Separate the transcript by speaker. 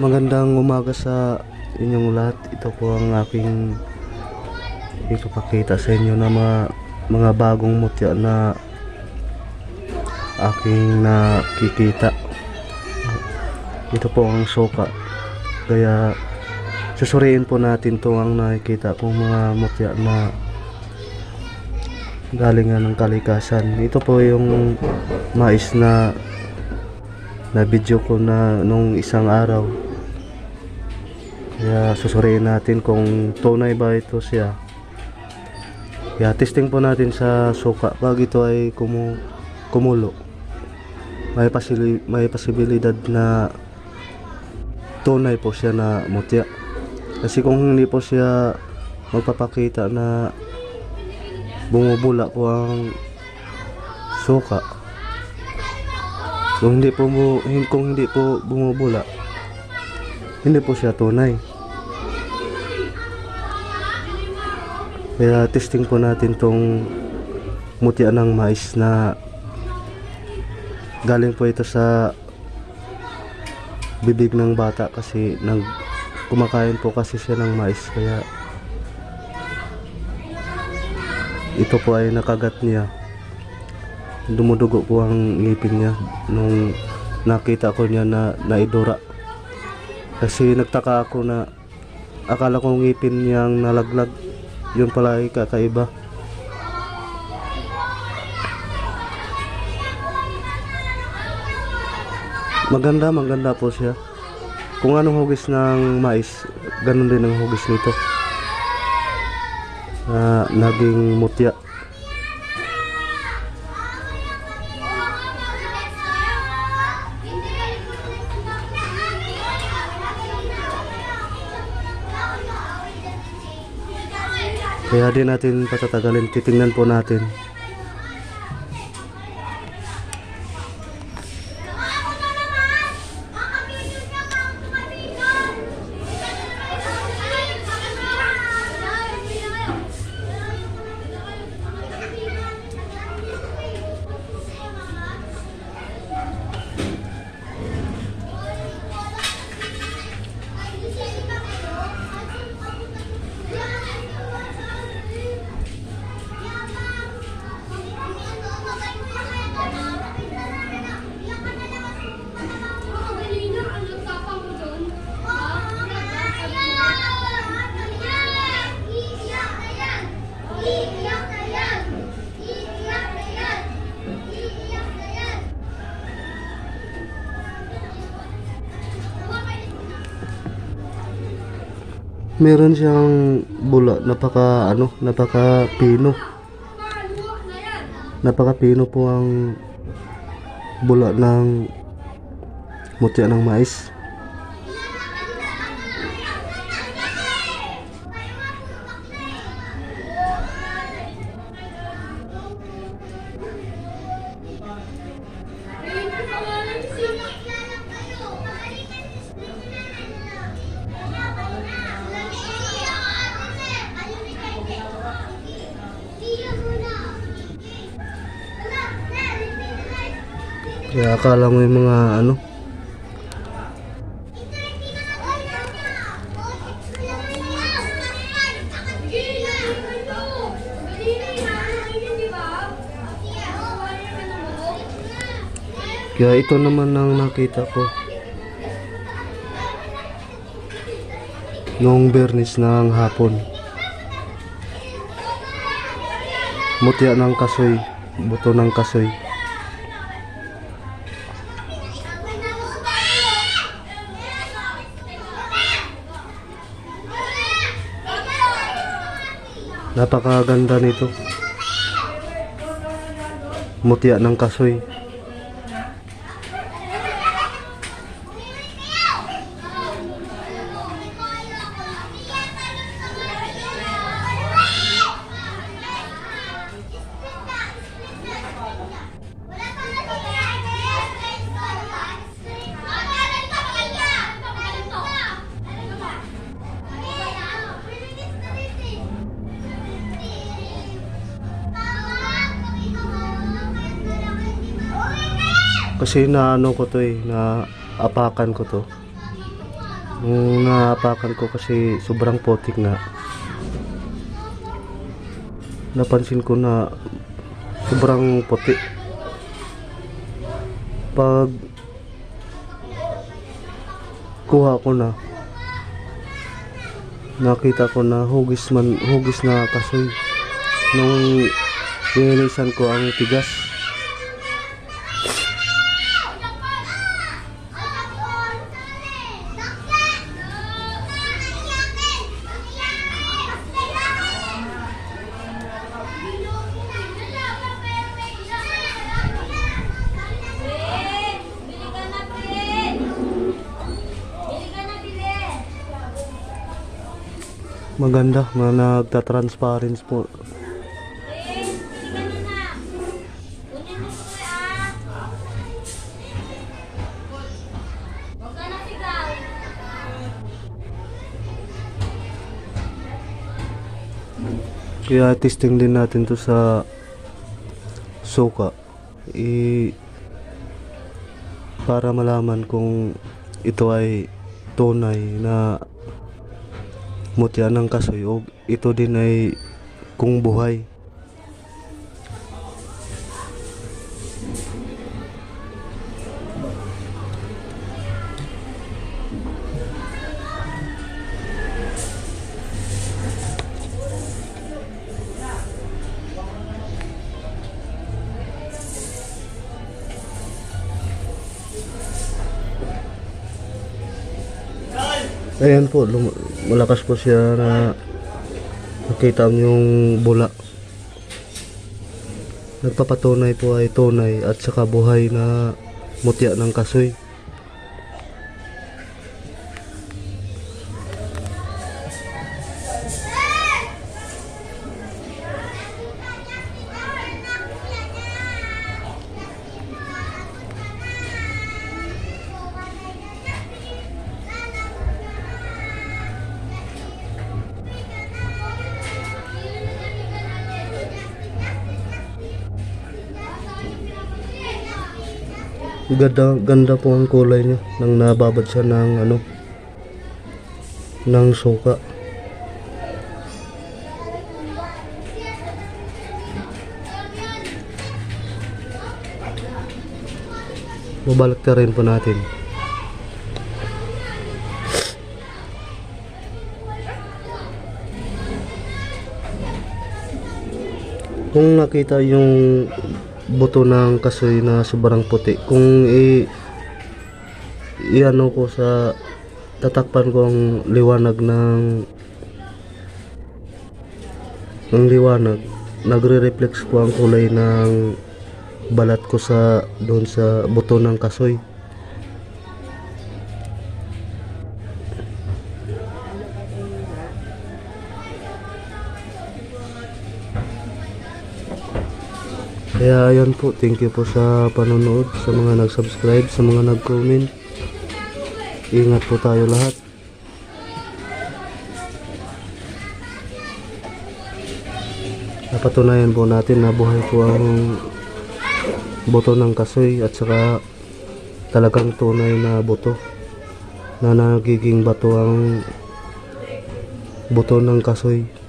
Speaker 1: Magandang umaga sa inyong lahat. Ito po ang aking ipapakita sa inyo na mga, mga bagong mutya na aking nakikita. Ito po ang soka. Kaya susuriin po natin to ang nakikita kong mga mutya na galing nga ng kalikasan. Ito po yung mais na na video ko na nung isang araw. Kaya susuriin natin kung tunay ba ito siya. Kaya testing po natin sa suka pag ito ay kumu kumulo. May, pasili, may posibilidad na tunay po siya na mutya. Kasi kung hindi po siya magpapakita na bumubula po ang suka, kung hindi po kung hindi po bumubula, hindi po siya tunay. Kaya testing po natin tong mutya ng mais na galing po ito sa bibig ng bata kasi nag kumakain po kasi siya ng mais. Kaya ito po ay nakagat niya. Dumudugo po ang ngipin niya nung nakita ko niya na naidura. Kasi nagtaka ako na akala ko ngipin niyang nalaglag yun pala ay kakaiba. Maganda maganda po siya. Kung anong hugis ng mais ganun din ang hugis nito. Na naging mutya Kaya din natin patatagalin, titingnan po natin. Meron siyang bula, napaka ano, napaka pino. Napaka pino po ang bula ng mutya ng mais. Kaya akala mo yung mga ano, kaya ito naman ang nakita ko. Noong bernis ng hapon. Mutya ng kasoy, buto ng kasoy. Napakaganda nito. Mutya ng kasoy. Kasi na ano ko to eh, na apakan ko to. Nung naapakan ko kasi sobrang potik nga. Napansin ko na sobrang puti. Pag kuha ko na nakita ko na hugis man hugis na kasoy nung inilisan ko ang tigas
Speaker 2: Ka na sigaw!
Speaker 1: kaya testing din natin to sa suka i para malaman kung ito ay tunay na mutya ng kasoy ito din ay kung buhay Ayan po, malakas po siya na nakita yung bula. Nagpapatunay po ay tunay at saka buhay na mutya ng kasoy. Ganda, ganda po ang kulay niya nang nababad siya ng ano ng suka. Babalik na rin po natin. Kung nakita yung buto ng kasoy na sobrang puti, kung i iano ko sa tatakpan ko ang liwanag ng ng liwanag, nagre-reflex po ang kulay ng balat ko sa doon sa buto ng kasoy. Kaya ayan po, thank you po sa panonood, sa mga nag-subscribe, sa mga nag-comment. Ingat po tayo lahat. Napatunayan po natin na buhay po ang buto ng kasoy at saka talagang tunay na buto na nagiging bato ang buto ng kasoy.